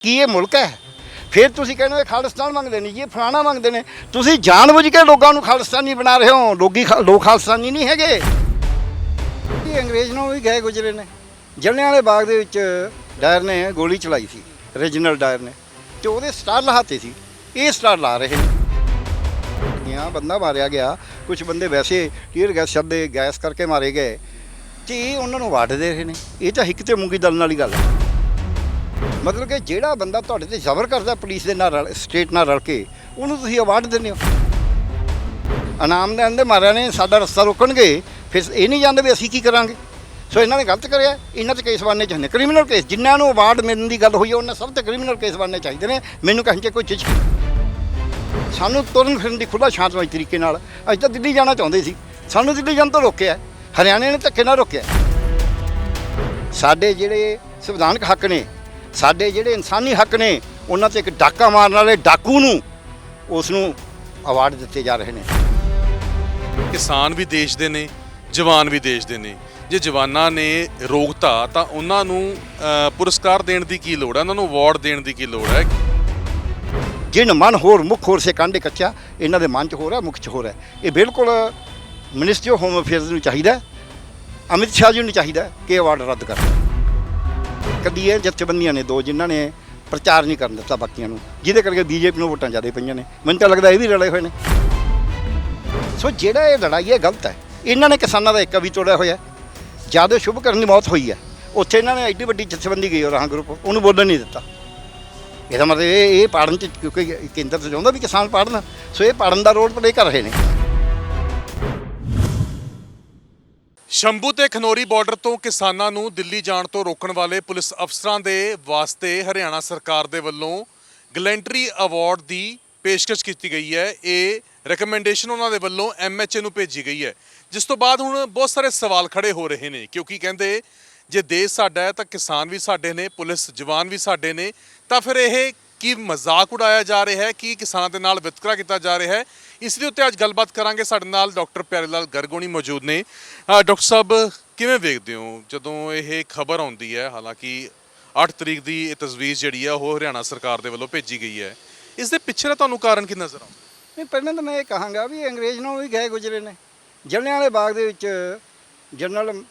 ਕੀ ਇਹ ਮੁਲਕ ਹੈ? ਫਿਰ ਤੁਸੀਂ ਕਹਿੰਦੇ ਖਾਲਿਸਤਾਨ ਮੰਗਦੇ ਨੇ ਜੀ, ਇਹ ਫਲਾਣਾ ਮੰਗਦੇ ਨੇ। ਤੁਸੀਂ ਜਾਣਬੁੱਝ ਕੇ ਲੋਕਾਂ ਨੂੰ ਖਾਲਿਸਤਾਨੀ ਬਣਾ ਰਹੇ ਹੋ। ਲੋਕੀ ਖਾ- ਲੋਕ ਖਾਲਿਸਤਾਨੀ ਨਹੀਂ ਹੈਗੇ। ਇਹ ਅੰਗਰੇਜ਼ ਨੂੰ ਵੀ ਗਏ ਗੁਜਰੇ ਨੇ। ਜਲ੍ਹਿਆਂ ਵਾਲੇ ਬਾਗ ਦੇ ਵਿੱਚ ਡਾਇਰ ਨੇ ਗੋਲੀ ਚਲਾਈ ਸੀ, ਰੀਜਨਲ ਡਾਇਰ ਨੇ। ਤੇ ਉਹਦੇ ਸਟਾਰ ਲਹਾਤੇ ਸੀ। ਇਹ ਸਟਾਰ ਲਾ ਰਹੇ ਨੇ। ਗਿਆ ਬੰਦਾ ਮਾਰਿਆ ਗਿਆ। ਕੁਝ ਬੰਦੇ ਵੈਸੇ ਟੀਅਰ ਗੈਸ ਛੱਡੇ ਗੈਸ ਕਰਕੇ ਮਾਰੇ ਗਏ। ਤੇ ਇਹ ਉਹਨਾਂ ਨੂੰ ਵਾਟ ਦੇ ਰਹੇ ਨੇ। ਇਹ ਤਾਂ ਹਿੱਕ ਤੇ ਮੂੰਗੀ ਦਲਣ ਵਾਲੀ ਗੱਲ ਹੈ। ਮਤਲਬ ਕਿ ਜਿਹੜਾ ਬੰਦਾ ਤੁਹਾਡੇ ਤੇ ਜ਼ਬਰ ਕਰਦਾ ਪੁਲਿਸ ਦੇ ਨਾਲ ਰਲ, ਸਟੇਟ ਨਾਲ ਰਲ ਕੇ, ਉਹਨੂੰ ਤੁਸੀਂ ਅਵਾਰਡ ਦਿੰਦੇ ਹੋ। ਇਨਾਮ ਦੇ ਅੰਦਰ ਮਾਰਿਆ ਨੇ ਸਾਡਾ ਰਸਤਾ ਰੋਕਣਗੇ, ਫਿਰ ਇਹ ਨਹੀਂ ਜਾਣਦੇ ਵੀ ਅਸੀਂ ਕੀ ਕਰਾਂਗੇ। ਸੋ ਇਹਨਾਂ ਨੇ ਗਲਤ ਕਰਿਆ, ਇਹਨਾਂ ਤੇ ਕੇਸ ਬਣਨੇ ਚਾਹੀਦੇ ਕ੍ਰਿਮੀਨਲ ਕੇਸ ਜਿਨ੍ਹਾਂ ਨੂੰ ਅਵਾਰਡ ਮਿਲਣ ਦੀ ਗੱਲ ਹੋਈ ਹੈ ਉਹਨਾਂ ਸਭ ਤੇ ਕ੍ਰਿਮੀਨਲ ਕੇਸ ਬਣਨੇ ਚਾਹੀਦੇ ਨੇ। ਮੈਨੂੰ ਕਹਿਣ ਕਿ ਕੋਈ ਚੀਜ਼ ਸਾਨੂੰ ਤੁਰਨ ਫਿਰਨ ਦੀ ਖੁੱਲਾ ਸ਼ਾਂਤਮਈ ਤਰੀਕੇ ਨਾਲ ਅੱਜ ਤਾਂ ਦਿੱਲੀ ਜਾਣਾ ਚਾਹੁੰਦੇ ਸੀ। ਸਾਨੂੰ ਦਿੱਲੀ ਜਾਣ ਤੋਂ ਰੋਕਿਆ। ਹਰਿਆਣੇ ਨੇ ਧੱਕੇ ਨਾਲ ਰੋਕਿਆ। ਸਾਡੇ ਜਿਹੜੇ ਸੰਵਿਧਾਨਕ ਹੱਕ ਨੇ ਸਾਡੇ ਜਿਹੜੇ ਇਨਸਾਨੀ ਹੱਕ ਨੇ ਉਹਨਾਂ ਤੇ ਇੱਕ ਡਾਕਾ ਮਾਰਨ ਵਾਲੇ ਡਾਕੂ ਨੂੰ ਉਸ ਨੂੰ ਅਵਾਰਡ ਦਿੱਤੇ ਜਾ ਰਹੇ ਨੇ। ਕਿਸਾਨ ਵੀ ਦੇਸ਼ ਦੇ ਨੇ ਜਵਾਨ ਵੀ ਦੇਸ਼ ਦੇ ਨੇ। ਜੇ ਜਵਾਨਾਂ ਨੇ ਰੋਕਤਾ ਤਾਂ ਉਹਨਾਂ ਨੂੰ ਪੁਰਸਕਾਰ ਦੇਣ ਦੀ ਕੀ ਲੋੜ ਹੈ? ਉਹਨਾਂ ਨੂੰ ਅਵਾਰਡ ਦੇਣ ਦੀ ਕੀ ਲੋੜ ਹੈ? ਜਿਨ ਮਨ ਹੋਰ ਮੁਖ ਹੋਰ ਸੇ ਕਾਂਡੇ ਕੱਚਾ ਇਹਨਾਂ ਦੇ ਮਨ ਚ ਹੋ ਰਿਹਾ ਮੁਖ ਚ ਹੋ ਰਿਹਾ। ਇਹ ਬਿਲਕੁਲ ਮਿਨਿਸਟਰੀ ਆਫ ਹੋਮ ਅਫੇਅਰਸ ਨੂੰ ਚਾਹੀਦਾ ਹੈ, ਅਮਿਤ ਸ਼ਾਹ ਜੀ ਨੂੰ ਚਾਹੀਦਾ ਹੈ ਕਿ ਅਵਾਰਡ ਰੱਦ ਕਰ ਕਦੀ ਇਹ ਜਥੇਬੰਦੀਆਂ ਨੇ ਦੋ ਜਿਨ੍ਹਾਂ ਨੇ ਪ੍ਰਚਾਰ ਨਹੀਂ ਕਰਨ ਦਿੱਤਾ ਬਾਕੀਆਂ ਨੂੰ, ਜਿਹਦੇ ਕਰਕੇ ਬੀਜੇਪੀ ਨੂੰ ਵੋਟਾਂ ਜ਼ਿਆਦਾ ਪਈਆਂ ਨੇ। ਮੈਨੂੰ ਤਾਂ ਲੱਗਦਾ ਇਹ ਵੀ ਲੜੇ ਹੋਏ ਨੇ। ਸੋ ਜਿਹੜਾ ਇਹ ਲੜਾਈ ਹੈ ਗਲਤ ਹੈ। ਇਹਨਾਂ ਨੇ ਕਿਸਾਨਾਂ ਦਾ ਇੱਕ ਵੀ ਤੋੜਿਆ ਹੋਇਆ ਜ਼ਿਆਦਾ ਸ਼ੁਭ ਕਰਨ ਦੀ ਮੌਤ ਹੋਈ ਹੈ। ਉੱਥੇ ਇਹਨਾਂ ਨੇ ਐਡੀ ਵੱਡੀ ਜਥੇਬੰਦੀ ਗਈ ਉਹ ਰਾਹ ਗਰੁੱਪ ਉਹਨੂੰ ਬੋਲਣ ਨਹੀਂ ਦਿੱਤਾ। ਇਹਦਾ ਮਤਲਬ ਇਹ ਇਹ ਪਾੜਨ ਚ ਕਿਉਂਕਿ ਕੇਂਦਰ ਤੋਂ ਚਾਹੁੰਦਾ ਵੀ ਕਿਸਾਨ ਪਾੜਨ। ਸੋ ਇਹ ਪਾੜਨ ਦਾ ਰੋਲ ਪਲੇ ਕਰ ਰਹੇ ਨੇ। ਸ਼ੰਭੂ ਤੇ ਖਨੋਰੀ ਬਾਰਡਰ ਤੋਂ ਕਿਸਾਨਾਂ ਨੂੰ ਦਿੱਲੀ ਜਾਣ ਤੋਂ ਰੋਕਣ ਵਾਲੇ ਪੁਲਿਸ ਅਫਸਰਾਂ ਦੇ ਵਾਸਤੇ ਹਰਿਆਣਾ ਸਰਕਾਰ ਦੇ ਵੱਲੋਂ ਗਲੈਂਟਰੀ ਅਵਾਰਡ ਦੀ ਪੇਸ਼ਕਸ਼ ਕੀਤੀ ਗਈ ਹੈ। ਇਹ ਰეკਮੈਂਡੇਸ਼ਨ ਉਹਨਾਂ ਦੇ ਵੱਲੋਂ ਐਮਐਚਏ ਨੂੰ ਭੇਜੀ ਗਈ ਹੈ। ਜਿਸ ਤੋਂ ਬਾਅਦ ਹੁਣ ਬਹੁਤ ਸਾਰੇ ਸਵਾਲ ਖੜੇ ਹੋ ਰਹੇ ਨੇ, ਕਿਉਂਕਿ ਕਹਿੰਦੇ ਜੇ ਦੇਸ਼ ਸਾਡਾ ਹੈ ਤਾਂ ਕਿਸਾਨ ਵੀ ਸਾਡੇ ਨੇ, ਪੁਲਿਸ ਜਵਾਨ ਵੀ ਸਾਡੇ ਨੇ, ਤਾਂ ਫਿਰ ਇਹ ਕੀ ਮਜ਼ਾਕ ਉਡਾਇਆ ਜਾ ਰਿਹਾ ਹੈ, ਕੀ ਕਿਸਾਨਾਂ ਦੇ ਨਾਲ ਵਿਤਕਰਾ ਕੀਤਾ ਜਾ ਰਿਹਾ ਹੈ? ਇਸ ਦੇ ਉੱਤੇ ਅੱਜ ਗੱਲਬਾਤ ਕਰਾਂਗੇ। ਸਾਡੇ ਨਾਲ ਡਾਕਟਰ ਪਿਆਰੇਲਾਲ ਗਰਗੋਣੀ ਮੌਜੂਦ ਨੇ। ਡਾਕਟਰ ਸਾਹਿਬ, ਕਿਵੇਂ ਵੇਖਦੇ ਹੋ? ਜਦੋਂ ਇਹ ਖਬਰ ਆਉਂਦੀ ਹੈ, ਹਾਲਾਂਕਿ 8 ਤਰੀਕ ਦੀ ਇਹ ਤਸਵੀਰ ਜਿਹੜੀ ਆ ਉਹ ਹਰਿਆਣਾ ਸਰਕਾਰ ਦੇ ਵੱਲੋਂ ਭੇਜੀ ਗਈ ਹੈ। ਇਸ ਦੇ ਪਿੱਛੇ ਦਾ ਤੁਹਾਨੂੰ ਕਾਰਨ ਕੀ ਨਜ਼ਰ ਆਉਂਦਾ? ਨਹੀਂ, ਪਹਿਲਾਂ ਤਾਂ ਮੈਂ ਇਹ ਕਹਾਂਗਾ ਵੀ ਅੰਗਰੇਜ਼ ਨੂੰ ਵੀ ਗਏ ਗੁਜਰੇ ਨੇ। ਜਲਿਆਂ ਵਾਲੇ ਬਾਗ ਦੇ ਵਿੱਚ ਜਨਰਲ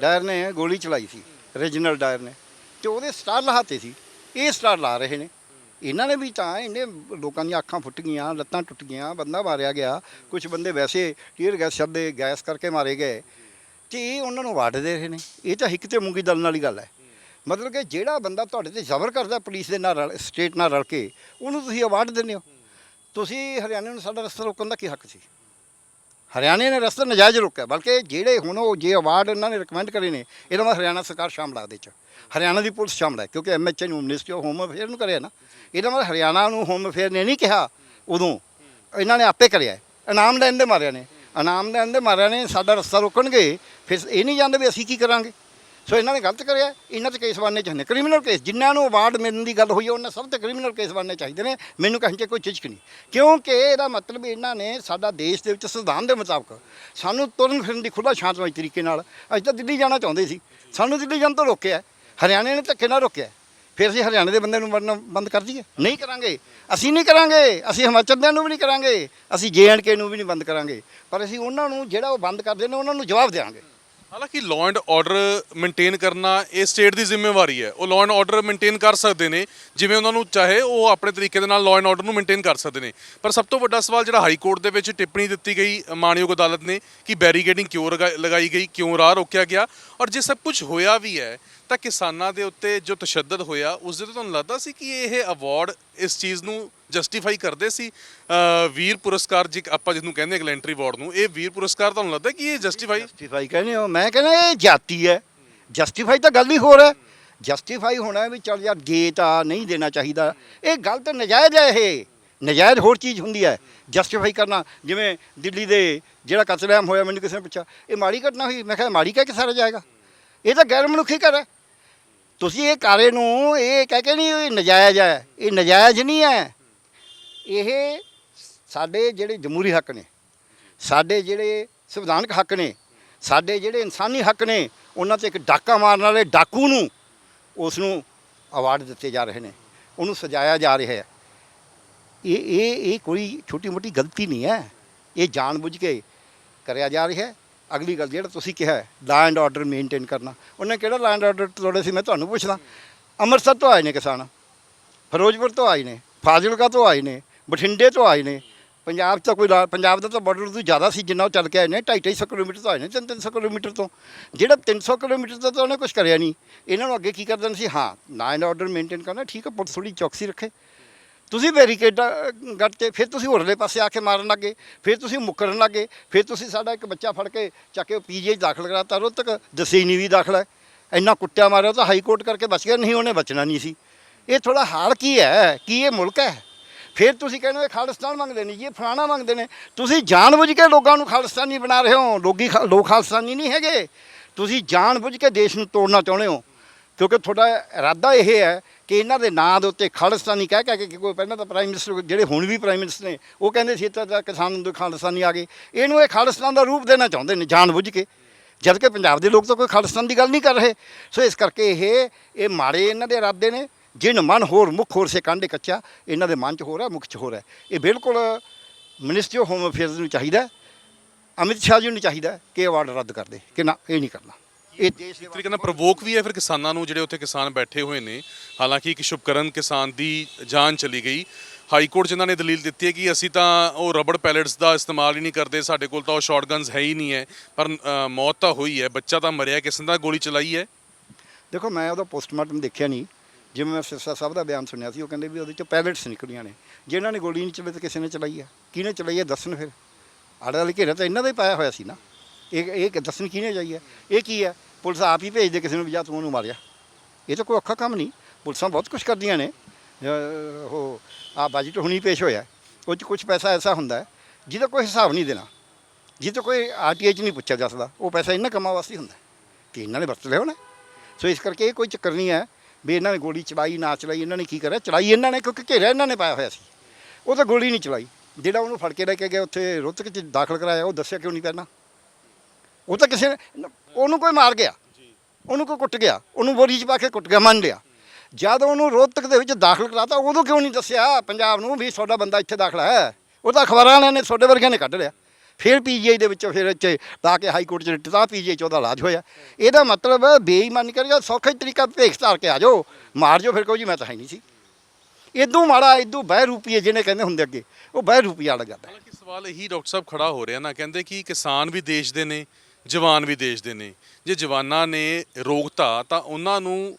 ਡਾਇਰ ਨੇ ਗੋਲੀ ਚਲਾਈ ਸੀ ਰੀਜਨਲ ਡਾਇਰ ਨੇ। ਤੇ ਉਹਦੇ ਸਟਾਰ ਲਹਾਤੇ ਸੀ। ਇਹ ਸਟਾਰ ਲਾ ਰਹੇ ਨੇ। ਇਹਨਾਂ ਨੇ ਵੀ ਤਾਂ ਇਹਨੇ ਲੋਕਾਂ ਦੀਆਂ ਅੱਖਾਂ ਫੁੱਟ ਗਈਆਂ, ਲੱਤਾਂ ਟੁੱਟ ਗਈਆਂ, ਬੰਦਾ ਮਾਰਿਆ ਗਿਆ। ਕੁਝ ਬੰਦੇ ਵੈਸੇ ਟੀਅਰ ਗੈਸ ਛੱਡੇ ਗੈਸ ਕਰਕੇ ਮਾਰੇ ਗਏ। ਤੇ ਇਹ ਉਹਨਾਂ ਨੂੰ ਵਾਟ ਦੇ ਰਹੇ ਨੇ। ਇਹ ਤਾਂ ਹਿੱਕ ਤੇ ਮੂੰਗੀ ਦਲ ਨਾਲ ਹੀ ਗੱਲ ਹੈ। ਮਤਲਬ ਕਿ ਜਿਹੜਾ ਬੰਦਾ ਤੁਹਾਡੇ ਤੇ ਜ਼ਬਰ ਕਰਦਾ ਪੁਲਿਸ ਦੇ ਨਾਲ ਰਲ ਸਟੇਟ ਨਾਲ ਰਲ ਕੇ, ਉਹਨੂੰ ਤੁਸੀਂ ਅਵਾਰਡ ਦਿੰਦੇ ਹੋ। ਤੁਸੀਂ ਹਰਿਆਣੇ ਨੂੰ ਸਾਡਾ ਰਸਤਾ ਰੋਕਣ ਦਾ ਕੀ ਹੱਕ ਸੀ? ਹਰਿਆਣੇ ਨੇ ਰਸਤਾ ਨਜਾਇਜ਼ ਰੋਕਿਆ, ਬਲਕਿ ਜਿਹੜੇ ਹੁਣ ਉਹ ਜੇ ਅਵਾਰਡ ਇਹਨਾਂ ਨੇ ਰეკਮੈਂਡ ਕਰੇ ਨੇ, ਇਹਦਾ ਮਤਲਬ ਹਰਿਆਣਾ ਸਰਕਾਰ ਸ਼ਾਮਲ ਆ ਉਹਦੇ ਚ ਹਰਿਆਣਾ ਦੀ ਪੁਲਿਸ ਸ਼ਾਮਲ ਹੈ, ਕਿਉਂਕਿ ਐਮਐਚਏ ਨੂੰ ਮਿਨਿਸਟਰੀ ਆਫ ਹੋਮ ਅਫੇਅਰ ਨੂੰ ਕਰਿਆ ਨਾ। ਇਹਦਾ ਮਤਲਬ ਹਰਿਆਣਾ ਨੂੰ ਹੋਮ ਅਫੇਅਰ ਨੇ ਨਹੀਂ ਕਿਹਾ ਉਦੋਂ। ਇਹਨਾਂ ਨੇ ਆਪੇ ਕਰਿਆ ਇਨਾਮ ਲੈਣ ਦੇ ਮਾਰਿਆ ਨੇ। ਇਨਾਮ ਲੈਣ ਦੇ ਮਾਰਿਆ ਨੇ, ਸਾਡਾ ਰਸਤਾ ਰੋਕਣਗੇ, ਫਿਰ ਇਹ ਨਹੀਂ ਜਾਣਦੇ ਵੀ ਅਸੀਂ ਕੀ ਕਰਾਂਗੇ। ਸੋ ਇਹਨਾਂ ਨੇ ਗਲਤ ਕਰਿਆ। ਇਹਨਾਂ ਤੇ ਕੇਸ ਬਣਨੇ ਚਾਹੀਦੇ ਕ੍ਰਿਮੀਨਲ ਕੇਸ ਜਿਨ੍ਹਾਂ ਨੂੰ ਅਵਾਰਡ ਮਿਲਣ ਦੀ ਗੱਲ ਹੋਈ ਹੈ ਉਹਨਾਂ ਸਭ ਤੇ ਕ੍ਰਿਮੀਨਲ ਕੇਸ ਬਣਨੇ ਚਾਹੀਦੇ ਨੇ। ਮੈਨੂੰ ਕਹਿਣ 'ਚ ਕੋਈ ਝਿਜਕ ਨਹੀਂ। ਕਿਉਂਕਿ ਇਹਦਾ ਮਤਲਬ ਇਹਨਾਂ ਨੇ ਸਾਡਾ ਦੇਸ਼ ਦੇ ਵਿੱਚ ਸੰਵਿਧਾਨ ਦੇ ਮੁਤਾਬਕ ਸਾਨੂੰ ਤੁਰਨ ਫਿਰਨ ਦੀ ਖੁੱਲਾ ਸ਼ਾਂਤਮਈ ਤਰੀਕੇ ਨਾਲ। ਅਸੀਂ ਤਾਂ ਦਿੱਲੀ ਜਾਣਾ ਚਾਹੁੰਦੇ ਸੀ। ਸਾਨੂੰ ਦਿੱਲੀ ਜਾਣ ਤੋਂ ਰੋਕਿਆ। ਹਰਿਆਣੇ ਨੇ ਧੱਕੇ ਨਾਲ ਰੋਕਿਆ। ਫਿਰ ਅਸੀਂ ਹਰਿਆਣੇ ਦੇ ਬੰਦੇ ਨੂੰ ਵੜਨਾ ਬੰਦ ਕਰ ਦਈਏ। ਨਹੀਂ ਕਰਾਂਗੇ। ਅਸੀਂ ਨਹੀਂ ਕਰਾਂਗੇ। ਅਸੀਂ ਹਿਮਾਚਲ ਦੇ ਨੂੰ ਵੀ ਨਹੀਂ ਕਰਾਂਗੇ। ਅਸੀਂ ਕੇ ਨੂੰ ਵੀ ਨਹੀਂ ਬੰਦ ਕਰਾਂਗੇ। ਪਰ ਅਸੀਂ ਉਹਨਾਂ ਨੂੰ ਜਿਹੜਾ ਉਹ ਬੰਦ ਕਰਦੇ ਨੇ, ਉਹਨਾਂ ਨੂੰ ਜਵਾਬ ਦੇਵਾਂਗੇ। ਹਾਲਾਂਕਿ ਲਾਅ ਐਂਡ ਆਰਡਰ ਮੇਨਟੇਨ ਕਰਨਾ ਇਹ ਸਟੇਟ ਦੀ ਜ਼ਿੰਮੇਵਾਰੀ ਹੈ। ਉਹ ਲਾਅ ਐਂਡ ਆਰਡਰ ਮੇਨਟੇਨ ਕਰ ਸਕਦੇ ਨੇ, ਜਿਵੇਂ ਉਹਨਾਂ ਨੂੰ ਚਾਹੇ ਉਹ ਆਪਣੇ ਤਰੀਕੇ ਦੇ ਨਾਲ ਲਾਅ ਐਂਡ ਆਰਡਰ ਨੂੰ ਮੇਨਟੇਨ ਕਰ ਸਕਦੇ ਨੇ। ਪਰ ਸਭ ਤੋਂ ਵੱਡਾ ਸਵਾਲ ਜਿਹੜਾ ਹਾਈ ਕੋਰਟ ਦੇ ਵਿੱਚ ਟਿੱਪਣੀ ਦਿੱਤੀ ਗਈ, ਮਾਨਯੋਗ ਅਦਾਲਤ ਨੇ, ਕਿ ਬੈਰੀਕੇਡਿੰਗ ਕਿਉਂ ਲਗਾ- ਲਗਾਈ ਗਈ, ਕਿਉਂ ਰਾਹ ਰੋਕਿਆ ਗਿਆ? ਔਰ ਜੇ ਸਭ ਕੁਝ ਹੋਇਆ ਵੀ ਹੈ, ਤਾਂ ਕਿਸਾਨਾਂ ਦੇ ਉੱਤੇ ਜੋ ਤਸ਼ੱਦਦ ਹੋਇਆ ਉਸ ਦੇ ਤੋਂ ਤੁਹਾਨੂੰ ਲੱਗਦਾ ਸੀ ਕਿ ਇਹ ਅਵਾਰਡ ਇਸ ਚੀਜ਼ ਨੂੰ ਜਸਟੀਫਾਈ ਕਰਦੇ ਸੀ ਵੀਰ ਪੁਰਸਕਾਰ ਜੀ ਆਪਾਂ ਜਿਹਨੂੰ ਕਹਿੰਦੇ ਗਲੈਂਟਰੀ ਅਵਾਰਡ ਨੂੰ, ਇਹ ਵੀਰ ਪੁਰਸਕਾਰ ਤੁਹਾਨੂੰ ਲੱਗਦਾ ਕਿ ਇਹ ਜਸਟੀਫਾਈ ਜਸਟੀਫਾਈ ਕਹਿੰਦੇ ਹੋ? ਮੈਂ ਕਹਿੰਦਾ ਇਹ ਜਾਤੀ ਹੈ। ਜਸਟੀਫਾਈ ਤਾਂ ਗੱਲ ਹੀ ਹੋਰ ਹੈ। ਜਸਟੀਫਾਈ ਹੋਣਾ ਵੀ ਚੱਲ ਯਾਰ ਗੇ ਤਾਂ ਨਹੀਂ ਦੇਣਾ ਚਾਹੀਦਾ। ਇਹ ਗਲਤ ਨਜਾਇਜ਼ ਹੈ ਇਹ। ਨਜਾਇਜ਼ ਹੋਰ ਚੀਜ਼ ਹੁੰਦੀ ਹੈ। ਜਸਟੀਫਾਈ ਕਰਨਾ, ਜਿਵੇਂ ਦਿੱਲੀ ਦੇ ਜਿਹੜਾ ਕਤਲੇਆਮ ਹੋਇਆ, ਮੈਨੂੰ ਕਿਸੇ ਨੇ ਪੁੱਛਿਆ, ਇਹ ਮਾੜੀ ਘਟਨਾ ਹੋਈ? ਮੈਂ ਕਿਹਾ ਮਾੜੀ ਕਹਿ ਕੇ ਸਾਰਾ ਜਾਏਗਾ। ਇਹ ਤਾਂ ਗੈਰ ਮਨੁੱਖੀ ਘਰ ਹੈ। ਤੁਸੀਂ ਇਹ ਕਾਰੇ ਨੂੰ ਇਹ ਕਹਿ ਕੇ ਨਹੀਂ, ਇਹ ਨਜਾਇਜ਼ ਹੈ। ਇਹ ਨਜਾਇਜ਼ ਨਹੀਂ ਹੈ। ਇਹ ਸਾਡੇ ਜਿਹੜੇ ਜਮਹੂਰੀ ਹੱਕ ਨੇ, ਸਾਡੇ ਜਿਹੜੇ ਸੰਵਿਧਾਨਕ ਹੱਕ ਨੇ, ਸਾਡੇ ਜਿਹੜੇ ਇਨਸਾਨੀ ਹੱਕ ਨੇ, ਉਹਨਾਂ ਤੇ ਇੱਕ ਡਾਕਾ ਮਾਰਨ ਵਾਲੇ ਡਾਕੂ ਨੂੰ ਉਸ ਨੂੰ ਅਵਾਰਡ ਦਿੱਤੇ ਜਾ ਰਹੇ ਨੇ, ਉਹਨੂੰ ਸਜਾਇਆ ਜਾ ਰਿਹਾ ਹੈ। ਇਹ ਇਹ ਇਹ ਕੋਈ ਛੋਟੀ ਮੋਟੀ ਗਲਤੀ ਨਹੀਂ ਹੈ। ਇਹ ਜਾਣਬੁੱਝ ਕੇ ਕਰਿਆ ਜਾ ਰਿਹਾ ਹੈ। ਅਗਲੀ ਗੱਲ ਜਿਹੜਾ ਤੁਸੀਂ ਕਿਹਾ ਹੈ ਲਾ ਐਂਡ ਆਰਡਰ ਮੇਨਟੇਨ ਕਰਨਾ। ਉਹਨੇ ਕਿਹੜਾ ਲਾ ਐਂਡ ਆਰਡਰ ਤੋੜੇ ਸੀ, ਮੈਂ ਤੁਹਾਨੂੰ ਪੁੱਛਦਾ। ਅੰਮ੍ਰਿਤਸਰ ਤੋਂ ਆਏ ਨੇ ਕਿਸਾਨ। ਫਿਰੋਜ਼ਪੁਰ ਤੋਂ ਆਏ ਨੇ, ਫਾਜ਼ਿਲਕਾ ਤੋਂ ਆਏ ਨੇ। ਬਠਿੰਡੇ ਤੋਂ ਆਏ ਨੇ। ਪੰਜਾਬ 'ਚ ਤਾਂ ਕੋਈ ਲਾ- ਪੰਜਾਬ ਦਾ ਤਾਂ ਬਾਰਡਰ ਤੋਂ ਜ਼ਿਆਦਾ ਸੀ ਜਿੰਨਾ ਉਹ ਚੱਲ ਕੇ ਆਏ ਨੇ 250 ਕਿਲੋਮੀਟਰ ਤੋਂ ਆਏ ਨੇ 300 ਕਿਲੋਮੀਟਰ ਤੋਂ। ਜਿਹੜਾ 300 ਕਿਲੋਮੀਟਰ ਤੋਂ ਤਾਂ ਉਹਨੇ ਕੁਝ ਕਰਿਆ ਨਹੀਂ। ਇਹਨਾਂ ਨੂੰ ਅੱਗੇ ਕੀ ਕਰ ਦੇਣਾ ਸੀ? ਹਾਂ, ਨਾ ਐਂਡ ਆਰਡਰ ਮੇਨਟੇਨ ਕਰਨਾ, ਠੀਕ ਹੈ ਪੁਲਿਸ ਥੋੜੀ ਚੌਕਸੀ ਰੱਖੇ। ਤੁਸੀਂ ਬੈਰੀਕੇਡ ਗੱਟੇ ਫਿਰ ਤੁਸੀਂ ਹੋਰਲੇ ਪਾਸੇ ਆ ਕੇ ਮਾਰਨ ਲੱਗੇ ਫਿਰ ਤੁਸੀਂ ਮੁੱਕਰਨ ਲੱਗੇ ਫਿਰ ਤੁਸੀਂ ਸਾਡਾ ਇੱਕ ਬੱਚਾ ਫੜ ਕੇ ਚੱਕ ਕੇ ਪੀਜੀ ਦਾਖਲ ਕਰਾਤਾ ਰੋ ਤੱਕ ਦਸੀਨੀ ਵੀ ਦਾਖਲ ਹੈ। ਇੰਨਾ ਕੁੱਟਿਆ ਮਾਰਿਆ ਤਾਂ ਹਾਈ ਕੋਰਟ ਕਰਕੇ ਬਚ ਗਿਆ, ਨਹੀਂ ਉਹਨੇ ਬਚਣਾ ਨਹੀਂ ਸੀ। ਇਹ ਥੋੜਾ ਹਾਲ ਕੀ ਹੈ? ਕੀ ਇਹ ਮੁਲਕ ਹੈ? ਫਿਰ ਤੁਸੀਂ ਕਹਿੰਦੇ ਹੋ ਇਹ ਖਾਲਿਸਤਾਨ ਮੰਗਦੇ ਨੇ ਜੀ ਇਹ ਫਲਾਣਾ ਮੰਗਦੇ ਨੇ। ਤੁਸੀਂ ਜਾਣਬੁੱਝ ਕੇ ਲੋਕਾਂ ਨੂੰ ਖਾਲਿਸਤਾਨੀ ਬਣਾ ਰਹੇ ਹੋ, ਲੋਕੀ ਖਾ- ਲੋਕ ਖਾਲਿਸਤਾਨੀ ਨਹੀਂ ਹੈਗੇ। ਤੁਸੀਂ ਜਾਣਬੁੱਝ ਕੇ ਦੇਸ਼ ਨੂੰ ਤੋੜਨਾ ਚਾਹੁੰਦੇ ਹੋ। ਕਿਉਂਕਿ ਤੁਹਾਡਾ ਇਰਾਦਾ ਇਹ ਹੈ ਕਿ ਇਹਨਾਂ ਦੇ ਨਾਂ ਦੇ ਉੱਤੇ ਖਾਲਿਸਤਾਨੀ ਕਹਿ ਕਹਿ ਕੇ ਕੋਈ ਪਹਿਲਾਂ ਤਾਂ ਪ੍ਰਾਈਮ ਮਿਨਿਸਟਰ ਜਿਹੜੇ ਹੁਣ ਵੀ ਪ੍ਰਾਈਮ ਮਿਨਿਸਟਰ ਨੇ, ਉਹ ਕਹਿੰਦੇ ਸੀ ਇੱਥੇ ਤਾਂ ਕਿਸਾਨ ਦੇ ਖਾਲਿਸਤਾਨੀ ਆ ਗਏ। ਇਹਨੂੰ ਇਹ ਖਾਲਿਸਤਾਨ ਦਾ ਰੂਪ ਦੇਣਾ ਚਾਹੁੰਦੇ ਨੇ ਜਾਣਬੁੱਝ ਕੇ। ਜਦ ਕਿ ਪੰਜਾਬ ਦੇ ਲੋਕ ਤਾਂ ਕੋਈ ਖਾਲਿਸਤਾਨ ਦੀ ਗੱਲ ਨਹੀਂ ਕਰ ਰਹੇ। ਸੋ ਇਸ ਕਰਕੇ ਇਹ ਇਹ ਮਾੜੇ ਇਹਨਾਂ ਦੇ ਇਰਾਦੇ ਨੇ। ਜਿਨ ਮਨ ਹੋਰ ਮੁਖ ਹੋਰ ਸੇ ਕਾਂਡੇ ਕੱਚਾ ਇਹਨਾਂ ਦੇ ਮਨ ਚ ਹੋ ਰਿਹਾ ਮੁਖ ਚ ਹੋ। ਰਿਹਾ ਇਹ ਬਿਲਕੁਲ ਮਿਨਿਸਟਰੀ ਆਫ ਹੋਮ ਅਫੇਅਰਸ ਨੂੰ ਚਾਹੀਦਾ ਹੈ, ਅਮਿਤ ਸ਼ਾਹ ਜੀ ਨੂੰ ਚਾਹੀਦਾ ਹੈ ਕਿ ਅਵਾਰਡ ਰੱਦ ਕਰ ਦੇ ਕਿ ਨਾ ਇਹ ਨਹੀਂ ਕਰਨਾ। ਇਹ ਦੇਸ਼ ਦੇ ਤਰੀਕੇ ਨਾਲ ਪ੍ਰਵੋਕ ਵੀ ਹੈ ਫਿਰ ਕਿਸਾਨਾਂ ਨੂੰ ਜਿਹੜੇ ਉੱਥੇ ਕਿਸਾਨ ਬੈਠੇ ਹੋਏ ਨੇ। ਹਾਲਾਂਕਿ ਇੱਕ ਸ਼ੁਭਕਰਨ ਕਿਸਾਨ ਦੀ ਜਾਨ ਚਲੀ ਗਈ। ਹਾਈ ਕੋਰਟ ਜਿਨ੍ਹਾਂ ਨੇ ਦਲੀਲ ਦਿੱਤੀ ਹੈ ਕਿ ਅਸੀਂ ਤਾਂ ਉਹ ਰਬੜ ਪੈਲੇਟਸ ਦਾ ਇਸਤੇਮਾਲ ਹੀ ਨਹੀਂ ਕਰਦੇ ਸਾਡੇ ਕੋਲ ਤਾਂ ਉਹ ਸ਼ਾਟਗਨਸ ਹੈ ਹੀ ਨਹੀਂ ਹੈ। ਪਰ ਮੌਤ ਤਾਂ ਹੋਈ ਹੈ ਬੱਚਾ ਤਾਂ ਮਰਿਆ ਕਿਸੇ ਦਾ ਗੋਲੀ ਚਲਾਈ ਹੈ? ਦੇਖੋ ਮੈਂ ਉਹਦਾ ਪੋਸਟਮਾਰਟਮ ਦੇਖਿਆ ਨਹੀਂ। ਜਿਵੇਂ ਮੈਂ ਸਿਰਸਾ ਸਾਹਿਬ ਦਾ ਬਿਆਨ ਸੁਣਿਆ ਸੀ, ਉਹ ਕਹਿੰਦੇ ਵੀ ਉਹਦੇ 'ਚੋਂ ਪੈਲੇਟਸ ਨਿਕਲੀਆਂ ਨੇ। ਜਿਨ੍ਹਾਂ ਨੇ ਗੋਲੀ ਨਹੀਂ ਚਲਾਈ ਤਾਂ ਕਿਸੇ ਨੇ ਚਲਾਈ ਆ। ਕਿਹਨੇ ਚਲਾਈ ਹੈ ਦੱਸਣ ਫਿਰ। ਆੜੇ ਵਾਲੇ ਘੇਰਾ ਤਾਂ ਇਹਨਾਂ ਦਾ ਹੀ ਪਾਇਆ ਹੋਇਆ ਸੀ ਨਾ। ਇਹ ਇਹ ਦੱਸਣ ਕਿਹਨੇ ਜਾਈ ਹੈ ਇਹ ਕੀ ਹੈ ਪੁਲਿਸ ਆਪ ਹੀ ਭੇਜਦੇ ਕਿਸੇ ਨੂੰ ਵੀ ਜਾ ਤੂੰ ਉਹਨੂੰ ਮਾਰਿਆ। ਇਹ ਤਾਂ ਕੋਈ ਔਖਾ ਕੰਮ ਨਹੀਂ। ਪੁਲਿਸਾਂ ਬਹੁਤ ਕੁਝ ਕਰਦੀਆਂ ਨੇ। ਉਹ ਆ ਬਜਟ ਹੁਣੀ ਪੇਸ਼ ਹੋਇਆ। ਉਹ 'ਚ ਕੁਝ ਪੈਸਾ ਐਸਾ ਹੁੰਦਾ ਹੈ, ਜਿਹਦਾ ਕੋਈ ਹਿਸਾਬ ਨਹੀਂ ਦੇਣਾ। ਜਿਹਦੇ ਕੋਈ ਆਰਟੀਆਈ 'ਚ ਨਹੀਂ ਪੁੱਛਿਆ ਜਾ ਸਕਦਾ। ਉਹ ਪੈਸਾ ਇਹਨਾਂ ਕੰਮਾਂ ਵਾਸਤੇ ਹੁੰਦਾ ਕਿ ਇਹਨਾਂ ਨੇ ਵਰਤ ਲਿਆ ਹੋਣਾ ਸੋ ਇਸ ਕਰਕੇ ਇਹ ਕੋਈ ਚੱਕਰ ਨਹੀਂ ਹੈ ਵੀ ਇਹਨਾਂ ਨੇ ਗੋਲੀ ਚਲਾਈ, ਨਾ ਚਲਾਈ, ਇਹਨਾਂ ਨੇ ਕੀ ਕਰਿਆ? ਚਲਾਈ ਇਹਨਾਂ ਨੇ, ਕਿਉਂਕਿ ਘੇਰਾ ਇਹਨਾਂ ਨੇ ਪਾਇਆ ਹੋਇਆ ਸੀ। ਉਹ ਤਾਂ ਗੋਲੀ ਨਹੀਂ ਚਲਾਈ। ਜਿਹੜਾ ਉਹਨੂੰ ਫੜ ਕੇ ਲੈ ਕੇ ਗਿਆ, ਉੱਥੇ ਰੋਹਤਕ 'ਚ ਦਾਖਲ ਕਰਾਇਆ, ਉਹ ਦੱਸਿਆ ਕਿਉਂ ਨਹੀਂ ਪਹਿਲਾਂ? ਉਹ ਤਾਂ ਕਿਸੇ ਨੇ ਉਹਨੂੰ ਕੋਈ ਮਾਰ ਗਿਆ। ਉਹਨੂੰ ਕੋਈ ਕੁੱਟ ਗਿਆ। ਉਹਨੂੰ ਬੋਰੀ 'ਚ ਪਾ ਕੇ ਕੁੱਟ ਗਿਆ, ਮੰਨ ਲਿਆ। ਜਦ ਉਹਨੂੰ ਰੋਹਤਕ ਦੇ ਵਿੱਚ ਦਾਖਲ ਕਰਾਤਾ, ਉਦੋਂ ਕਿਉਂ ਨਹੀਂ ਦੱਸਿਆ ਪੰਜਾਬ ਨੂੰ ਵੀ ਤੁਹਾਡਾ ਬੰਦਾ ਇੱਥੇ ਦਾਖਲਾ ਹੈ? ਉਹ ਤਾਂ ਅਖਬਾਰਾਂ ਵਾਲਿਆਂ ਨੇ ਤੁਹਾਡੇ ਵਰਗਿਆਂ ਨੇ ਕੱਢ ਲਿਆ। ਫਿਰ ਪੀਜੀਆਈ ਦੇ ਵਿੱਚੋਂ ਫਿਰ ਇੱਥੇ ਤਾਂ ਕੇ ਹਾਈ ਕੋਰਟ 'ਚ ਰਿਟ ਤਾਂ ਪੀਜੀਆਈ 'ਚ ਉਹਦਾ ਇਲਾਜ ਹੋਇਆ। ਇਹਦਾ ਮਤਲਬ ਬੇਈਮਾਨੀ ਕਰੇਗਾ ਸੌਖਾ ਹੀ ਤਰੀਕਾ ਭੇਖ ਧਾਰ ਕੇ ਆ ਜਾਓ। ਮਾਰ ਜਾਓ ਫਿਰ ਕਹੋ ਜੀ, ਮੈਂ ਤਾਂ ਹੈ ਨਹੀਂ ਸੀ। ਇਦੋਂ ਮਾੜਾ ਇਦੋਂ ਬਹਿ ਰੂਪੀਏ ਜਿਹਨੇ ਕਹਿੰਦੇ ਹੁੰਦੇ ਅੱਗੇ। ਉਹ ਬਹਿ ਰੂਪੀਆ ਵਾਲਾ ਗੱਲ ਹੈ ਹਾਲਾਂਕਿ ਸਵਾਲ ਇਹੀ ਡਾਕਟਰ ਸਾਹਿਬ ਖੜਾ ਹੋ ਰਿਹਾ ਨਾ, ਕਹਿੰਦੇ ਕਿ ਕਿਸਾਨ ਵੀ ਦੇਸ਼ ਦੇ ਨੇ ਜਵਾਨ ਵੀ ਦੇਸ਼ ਦੇ ਨੇ। ਜੇ ਜਵਾਨਾਂ ਨੇ ਰੋਕਤਾ ਤਾਂ ਉਹਨਾਂ ਨੂੰ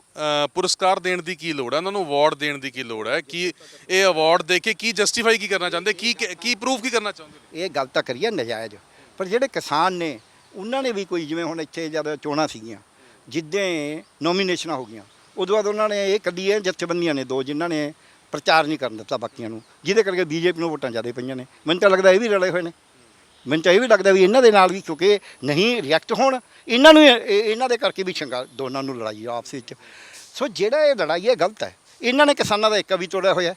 ਪੁਰਸਕਾਰ ਦੇਣ ਦੀ ਕੀ ਲੋੜ ਹੈ? ਉਹਨਾਂ ਨੂੰ ਅਵਾਰਡ ਦੇਣ ਦੀ ਕੀ ਲੋੜ ਹੈ? ਕਿ ਇਹ ਅਵਾਰਡ ਦੇ ਕੇ ਕੀ ਜਸਟੀਫਾਈ ਕੀ ਕਰਨਾ ਚਾਹੁੰਦੇ? ਕੀ ਕੀ ਪ੍ਰੂਫ ਕੀ ਕਰਨਾ ਚਾਹੁੰਦੇ? ਇਹ ਗੱਲ ਤਾਂ ਕਰੀਏ ਨਜਾਇਜ਼। ਪਰ ਜਿਹੜੇ ਕਿਸਾਨ ਨੇ, ਉਹਨਾਂ ਨੇ ਵੀ ਕੋਈ ਜਿਵੇਂ ਹੁਣ ਇੱਥੇ ਜਦ ਚੋਣਾਂ ਸੀਗੀਆਂ, ਜਿੱਦਾਂ ਨੋਮੀਨੇਸ਼ਨਾਂ ਹੋ ਗਈਆਂ, ਉਦੋਂ ਬਾਅਦ ਉਹਨਾਂ ਨੇ ਇਹ ਕੱਢੀ ਹੈ ਜਥੇਬੰਦੀਆਂ ਨੇ ਦੋ, ਜਿਨ੍ਹਾਂ ਨੇ ਪ੍ਰਚਾਰ ਨਹੀਂ ਕਰਨ ਦਿੱਤਾ ਬਾਕੀਆਂ ਨੂੰ, ਜਿਹਦੇ ਕਰਕੇ ਬੀਜੇਪੀ ਨੂੰ ਵੋਟਾਂ ਜ਼ਿਆਦਾ ਪਈਆਂ ਨੇ। ਮੈਨੂੰ ਤਾਂ ਲੱਗਦਾ ਇਹ ਵੀ ਰਲੇ ਹੋਏ ਨੇ। ਮੈਨੂੰ ਤਾਂ ਇਹ ਵੀ ਲੱਗਦਾ ਵੀ ਇਹਨਾਂ ਦੇ ਨਾਲ ਵੀ ਕਿਉਂਕਿ ਨਹੀਂ ਰਿਐਕਟ ਹੋਣ, ਇਹਨਾਂ ਨੂੰ ਇਹ- ਇਹਨਾਂ ਦੇ ਕਰਕੇ ਵੀ ਚੰਗਾ ਦੋਨਾਂ ਨੂੰ ਲੜਾਈ ਆ ਆਪਸ ਵਿੱਚ। ਸੋ ਜਿਹੜਾ ਇਹ ਲੜਾਈ ਹੈ ਗਲਤ ਹੈ। ਇਹਨਾਂ ਨੇ ਕਿਸਾਨਾਂ ਦਾ ਇੱਕ ਵੀ ਤੋੜਿਆ ਹੋਇਆ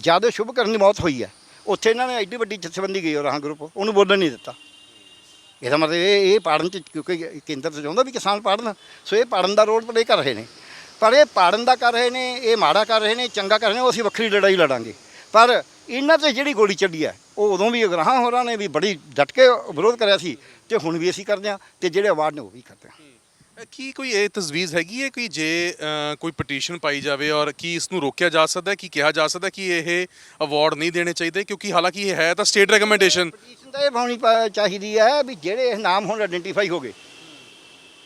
ਜਦ ਸ਼ੁਭ ਕਰਨ ਦੀ ਮੌਤ ਹੋਈ ਹੈ, ਉੱਥੇ ਇਹਨਾਂ ਨੇ ਐਡੀ ਵੱਡੀ ਜਥੇਬੰਦੀ ਗਈ ਉਹ ਰਾਹਾਂ ਗਰੁੱਪ, ਉਹਨੂੰ ਬੋਲਣ ਨਹੀਂ ਦਿੱਤਾ। ਇਹਦਾ ਮਤਲਬ ਇਹ ਇਹ ਪਾੜਨ ਚ ਕਿਉਂਕਿ ਕੇਂਦਰ ਤੋਂ ਚਾਹੁੰਦਾ ਵੀ ਕਿਸਾਨ ਪਾੜਨ, ਸੋ ਇਹ ਪਾੜਨ ਦਾ ਰੋਲ ਪਲੇ ਕਰ ਰਹੇ ਨੇ। ਪਰ ਇਹ ਪਾੜਨ ਦਾ ਕਰ ਰਹੇ ਨੇ, ਇਹ ਮਾੜਾ ਕਰ ਰਹੇ ਨੇ, ਚੰਗਾ ਕਰ ਰਹੇ ਨੇ, ਉਹ ਅਸੀਂ ਵੱਖਰੀ ਲੜਾਈ ਲੜਾਂਗੇ। ਪਰ ਇਹਨਾਂ ਤੇ ਜਿਹੜੀ ਗੋਲੀ ਚੱਲੀ ਹੈ ਉਹ ਉਦੋਂ ਵੀ ਅਗਰਾਹਾਂ ਹੋਰਾਂ ਨੇ ਵੀ ਬੜੀ ਡਟ ਕੇ ਵਿਰੋਧ ਕਰਿਆ ਸੀ ਤੇ ਹੁਣ ਵੀ ਅਸੀਂ ਕਰਦੇ ਹਾਂ ਤੇ ਜਿਹੜੇ ਅਵਾਰਡ ਨੇ ਉਹ ਵੀ ਕਰਦੇ ਹਾਂ। ਅ, ਕੀ ਕੋਈ ਇਹ ਤਜਵੀਜ਼ ਹੈਗੀ ਹੈ ਕਿ ਜੇ ਕੋਈ ਪਟੀਸ਼ਨ ਪਾਈ ਜਾਵੇ ਔਰ ਕੀ ਇਸ ਨੂੰ ਰੋਕਿਆ ਜਾ ਸਕਦਾ ਹੈ ਕੀ ਕਿਹਾ ਜਾ ਸਕਦਾ ਹੈ ਕਿ ਇਹ ਅਵਾਰਡ ਨਹੀਂ ਦੇਣੇ ਚਾਹੀਦੇ? ਕਿਉਂਕਿ ਹਾਲਾਂਕਿ ਇਹ ਹੈ ਤਾਂ ਸਟੇਟ ਰეკਮੈਂਡੇਸ਼ਨ ਪਟੀਸ਼ਨ ਤਾਂ ਇਹ ਪਾਉਣੀ ਪਾ- ਚਾਹੀਦੀ ਹੈ ਵੀ ਜਿਹੜੇ ਇਹ ਨਾਮ ਹੁਣ ਆਇਡੈਂਟੀਫਾਈ ਹੋ ਗਏ।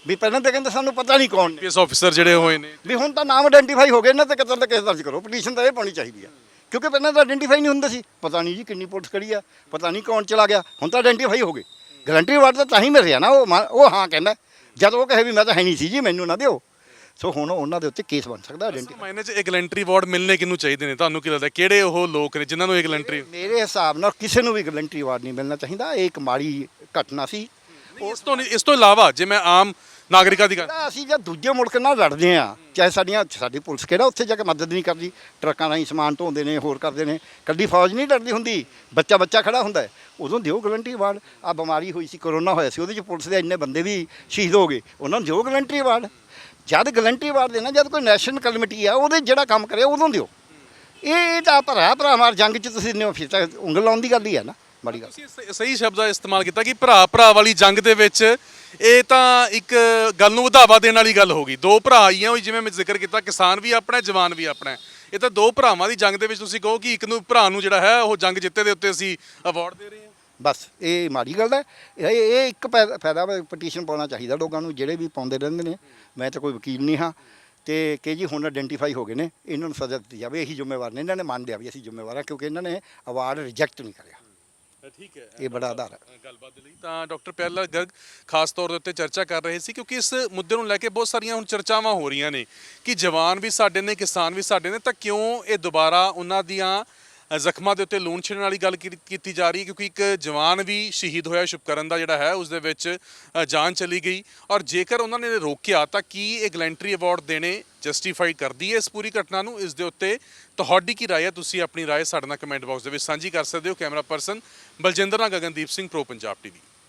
ਵੀ ਪਹਿਲਾਂ ਤਾਂ ਕਹਿੰਦੇ ਸਾਨੂੰ ਪਤਾ ਨਹੀਂ ਕੌਣ ਨੇ। ਪੀਐਸ ਆਫੀਸਰ ਜਿਹੜੇ ਹੋਏ ਨੇ। ਵੀ ਹੁਣ ਤਾਂ ਨਾਮ ਆਇਡੈਂਟੀਫਾਈ ਹੋ ਗਏ ਇਹਨਾਂ ਤੇ ਕਤਲ ਦਾ ਕੇਸ ਦਰਜ ਕਰੋ। ਪਟੀਸ਼ਨ ਤਾਂ ਇਹ ਪਾਉਣੀ ਚਾਹੀਦੀ ਆ ਕਿਉਂਕਿ ਪਹਿਲਾਂ ਤਾਂ ਆਇਡੈਂਟੀਫਾਈ ਨਹੀਂ ਹੁੰਦੇ ਸੀ। ਪਤਾ ਨਹੀਂ ਜੀ ਕਿੰਨੀ ਪੁਲਿਸ ਖੜੀ ਆ ਪਤਾ ਨਹੀਂ ਕੌਣ ਚਲਾ ਗਿਆ। ਹੁਣ ਤਾਂ ਆਇਡੈਂਟੀਫਾਈ ਹੋ ਗਏ। ਗਰੰਟੀ ਵਾਰਡ ਤਾਂ ਤਾਂ ਹੀ ਮਿਲ ਰਿਹਾ ਨਾ ਉਹ ਮਾ- ਉਹ ਹਾਂ ਕਹਿੰਦਾ। ਜਦ ਉਹ ਕਹੇ ਵੀ ਮੈਂ ਤਾਂ ਹੈ ਨਹੀਂ ਸੀ ਜੀ ਮੈਨੂੰ ਨਾ ਦਿਓ। ਸੋ ਹੁਣ ਉਹਨਾਂ ਦੇ ਉੱਤੇ ਕੇਸ ਬਣ ਸਕਦਾ ਆਇਡੈਂਟੀ ਮਾਇਨੇ 'ਚ ਇਹ ਗਲੈਂਟਰੀ ਅਵਾਰਡ ਮਿਲਨੇ ਕਿਹਨੂੰ ਚਾਹੀਦੇ ਨੇ? ਤੁਹਾਨੂੰ ਕੀ ਲੱਗਦਾ ਕਿਹੜੇ ਉਹ ਲੋਕ ਨੇ ਜਿਨ੍ਹਾਂ ਨੂੰ ਇਹ ਗਲੈਂਟਰੀ ਮੇਰੇ ਹਿਸਾਬ ਨਾਲ ਕਿਸੇ ਨੂੰ ਵੀ ਗਰੰਟੀ ਅਵਾਰਡ ਨਹੀਂ ਮਿਲਣਾ ਚਾਹੀਦਾ। ਇਹ ਇੱਕ ਮਾੜੀ ਘਟਨਾ ਸੀ। ਇਸ ਤੋਂ ਨਹੀਂ- ਇਸ ਤੋਂ ਇਲਾਵਾ ਜੇ ਮੈਂ ਆਮ ਨਾਗਰਿਕਾਂ ਦੀ ਗੱਲ। ਤਾਂ ਅਸੀਂ ਜਦ ਦੂਜੇ ਮੁਲਕ ਨਾਲ ਲੜਦੇ ਆ ਚਾਹੇ ਸਾਡੀਆਂ, ਸਾਡੀ ਪੁਲਿਸ ਕਿਹੜਾ ਉੱਥੇ ਜਾ ਕੇ ਮਦਦ ਨਹੀਂ ਕਰਦੀ, ਟਰੱਕਾਂ ਰਾਹੀਂ ਸਮਾਨ ਢੋਂਦੇ ਨੇ, ਹੋਰ ਕਰਦੇ ਨੇ, ਕੱਲੀ ਫੌਜ ਨਹੀਂ ਲੜਦੀ ਹੁੰਦੀ ਬੱਚਾ ਬੱਚਾ ਖੜਾ ਹੁੰਦਾ ਹੈ। ਉਦੋਂ ਦਿਓ ਗਰੰਟੀ ਅਵਾਰਡ ਆ ਬਿਮਾਰੀ ਹੋਈ ਸੀ ਕਰੋਨਾ ਹੋਇਆ ਸੀ, ਉਹਦੇ ਚ ਪੁਲਿਸ ਦੇ ਇੰਨੇ ਬੰਦੇ ਵੀ ਸ਼ਹੀਦ ਹੋ ਗਏ, ਉਹਨਾਂ ਨੂੰ ਦਿਓ ਗਰੰਟੀ ਅਵਾਰਡ ਜਦ ਗਰੰਟੀ ਅਵਾਰਡ ਦੇਣਾ ਜਦ ਕੋਈ ਨੈਸ਼ਨਲ ਕਲਮਿਟੀ ਆ, ਉਹਦੇ ਜਿਹੜਾ ਕੰਮ ਕਰੇ ਉਦੋਂ ਦਿਓ। ਇਹ ਤਾਂ ਭਰਾ ਭਰਾ ਮਾਰ ਜੰਗ 'ਚ ਤੁਸੀਂ ਨੇ ਫਿਰ ਤਾਂ ਉਂਗਲ ਲਾਉਣ ਦੀ ਗੱਲ ਹੀ ਹੈ ਨਾ। ਬੜੀ ਗੱਲ। ਤੁਸੀਂ ਸ- ਸਹੀ ਸ਼ਬਦ ਦਾ ਇਸਤੇਮਾਲ ਕੀਤਾ ਕਿ ਭਰਾ ਭਰਾ ਵਾਲੀ ਜੰਗ ਦੇ ਵਿੱਚ ਇਹ ਤਾਂ ਇੱਕ ਗੱਲ ਨੂੰ ਵਧਾਵਾ ਦੇਣ ਵਾਲੀ ਗੱਲ ਹੋ ਗਈ। ਦੋ ਭਰਾ ਹੀ ਆ ਉਹ ਜਿਵੇਂ ਮੈਂ ਜ਼ਿਕਰ ਕੀਤਾ ਕਿਸਾਨ ਵੀ ਆਪਣਾ ਹੈ, ਜਵਾਨ ਵੀ ਆਪਣਾ ਹੈ। ਇਹ ਤਾਂ ਦੋ ਭਰਾਵਾਂ ਦੀ ਜੰਗ ਦੇ ਵਿੱਚ ਤੁਸੀਂ ਕਹੋ ਕਿ ਇੱਕ ਨੂੰ ਭਰਾ ਨੂੰ ਜਿਹੜਾ ਹੈ ਉਹ ਜੰਗ ਜਿੱਤੇ ਦੇ ਉੱਤੇ ਅਸੀਂ ਅਵਾਰਡ ਦੇ ਰਹੇ ਹਾਂ। ਬਸ ਇਹ ਮਾੜੀ ਗੱਲ ਹੈ। ਇਹ ਇਹ ਇੱਕ ਫਾਇਦਾ- ਫਾਇਦਾ ਪਟੀਸ਼ਨ ਪਾਉਣਾ ਚਾਹੀਦਾ ਲੋਕਾਂ ਨੂੰ ਜਿਹੜੇ ਵੀ ਪਾਉਂਦੇ ਰਹਿੰਦੇ ਨੇ। ਮੈਂ ਤਾਂ ਕੋਈ ਵਕੀਲ ਨਹੀਂ ਹਾਂ। ਤੇ ਕਿ ਜੀ ਹੁਣ ਆਇਡੈਂਟੀਫਾਈ ਹੋ ਗਏ ਨੇ ਇਹਨਾਂ ਨੂੰ ਸਜ਼ਾ ਦਿੱਤੀ ਜਾਵੇ ਇਹੀ ਜ਼ਿੰਮੇਵਾਰ ਨੇ। ਇਹਨਾਂ ਨੇ ਮੰਨ ਲਿਆ ਵੀ ਅਸੀਂ ਜ਼ਿੰਮੇਵਾਰ ਹਾਂ ਕਿਉਂਕਿ ਇਹਨਾਂ ਨੇ ਅਵਾਰਡ ਰਿਜੈਕਟ ਨਹੀਂ ਕਰਿਆ। ਠੀਕ ਹੈ। ਇਹ ਬੜਾ ਆਧਾਰ ਹੈ। ਗੱਲਬਾਤ ਦੇ ਲਈ। ਤਾਂ ਡਾਕਟਰ ਪਿਆਲਾ ਗਰਗ ਖਾਸ ਤੌਰ ਦੇ ਉੱਤੇ ਚਰਚਾ ਕਰ ਰਹੇ ਸੀ ਕਿਉਂਕਿ ਇਸ ਮੁੱਦੇ ਨੂੰ ਲੈ ਕੇ ਬਹੁਤ ਸਾਰੀਆਂ ਹੁਣ ਚਰਚਾਵਾਂ ਹੋ ਰਹੀਆਂ ਨੇ ਕਿ ਜਵਾਨ ਵੀ ਸਾਡੇ ਨੇ ਕਿਸਾਨ ਵੀ ਸਾਡੇ ਨੇ ਤਾਂ ਕਿਉਂ ਇਹ ਦੁਬਾਰਾ ਉਹਨਾਂ ਦੀਆਂ ਜ਼ਖਮਾਂ ਦੇ ਉੱਤੇ ਲੂਣ ਛਿੜਨ ਵਾਲੀ ਗੱਲ ਕੀਤੀ ਜਾ ਰਹੀ ਹੈ? ਕਿਉਂਕਿ ਇੱਕ ਜਵਾਨ ਵੀ ਸ਼ਹੀਦ ਹੋਇਆ ਸ਼ੁਭਕਰਨ ਦਾ ਜਿਹੜਾ ਹੈ ਉਸ ਦੇ ਵਿੱਚ ਜਾਨ ਚਲੀ ਗਈ। ਔਰ ਜੇਕਰ ਉਹਨਾਂ ਨੇ ਰੋਕਿਆ ਤਾਂ ਕੀ ਇਹ ਗਲੈਂਟਰੀ ਅਵਾਰਡ ਦੇਣੇ ਜਸਟੀਫਾਈ ਕਰਦੀ ਹੈ ਇਸ ਪੂਰੀ ਘਟਨਾ ਨੂੰ? ਇਸ ਦੇ ਉੱਤੇ ਤੁਹਾਡੀ ਕੀ ਰਾਏ ਹੈ? ਤੁਸੀਂ ਆਪਣੀ ਰਾਏ ਸਾਡੇ ਨਾਲ ਕਮੈਂਟ ਬਾਕਸ ਦੇ ਵਿੱਚ ਸਾਂਝੀ ਕਰ ਸਕਦੇ ਹੋ। ਕੈਮਰਾ ਪਰਸਨ ਬਲਜਿੰਦਰ ਨਾਲ ਗਗਨਦੀਪ ਸਿੰਘ ਪ੍ਰੋ ਪੰਜਾਬ ਟੀਵੀ